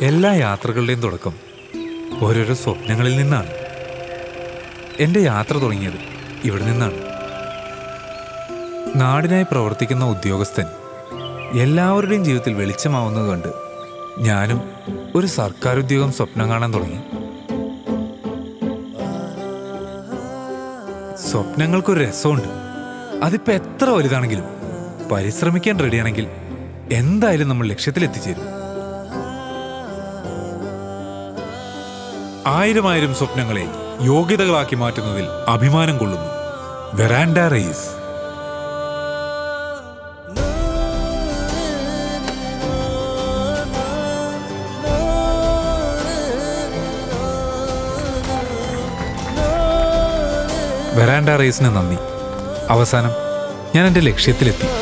എല്ലാ യാത്രകളുടെയും തുടക്കം ഓരോരോ സ്വപ്നങ്ങളിൽ നിന്നാണ്. എന്റെ യാത്ര തുടങ്ങിയത് ഇവിടെ നിന്നാണ്. നാടിനായി പ്രവർത്തിക്കുന്ന ഉദ്യോഗസ്ഥൻ എല്ലാവരുടെയും ജീവിതത്തിൽ വെളിച്ചമാവുന്നത് കണ്ട് ഞാനും ഒരു സർക്കാർ ഉദ്യോഗം സ്വപ്നം കാണാൻ തുടങ്ങി. സ്വപ്നങ്ങൾക്കൊരു രസമുണ്ട്. അതിപ്പോൾ എത്ര വലുതാണെങ്കിലും പരിശ്രമിക്കാൻ റെഡിയാണെങ്കിൽ എന്തായാലും നമ്മൾ ലക്ഷ്യത്തിൽ എത്തിച്ചേരും ആയിരം ആയിരം സ്വപ്നങ്ങളെ യോഗ്യതകളാക്കി മാറ്റുന്നതിൽ അഭിമാനം കൊള്ളുന്നു. വെറാൻഡ റേസ് വെറാൻഡ റേസിന് നന്ദി. അവസാനം ഞാൻ എന്റെ ലക്ഷ്യത്തിലെത്തി.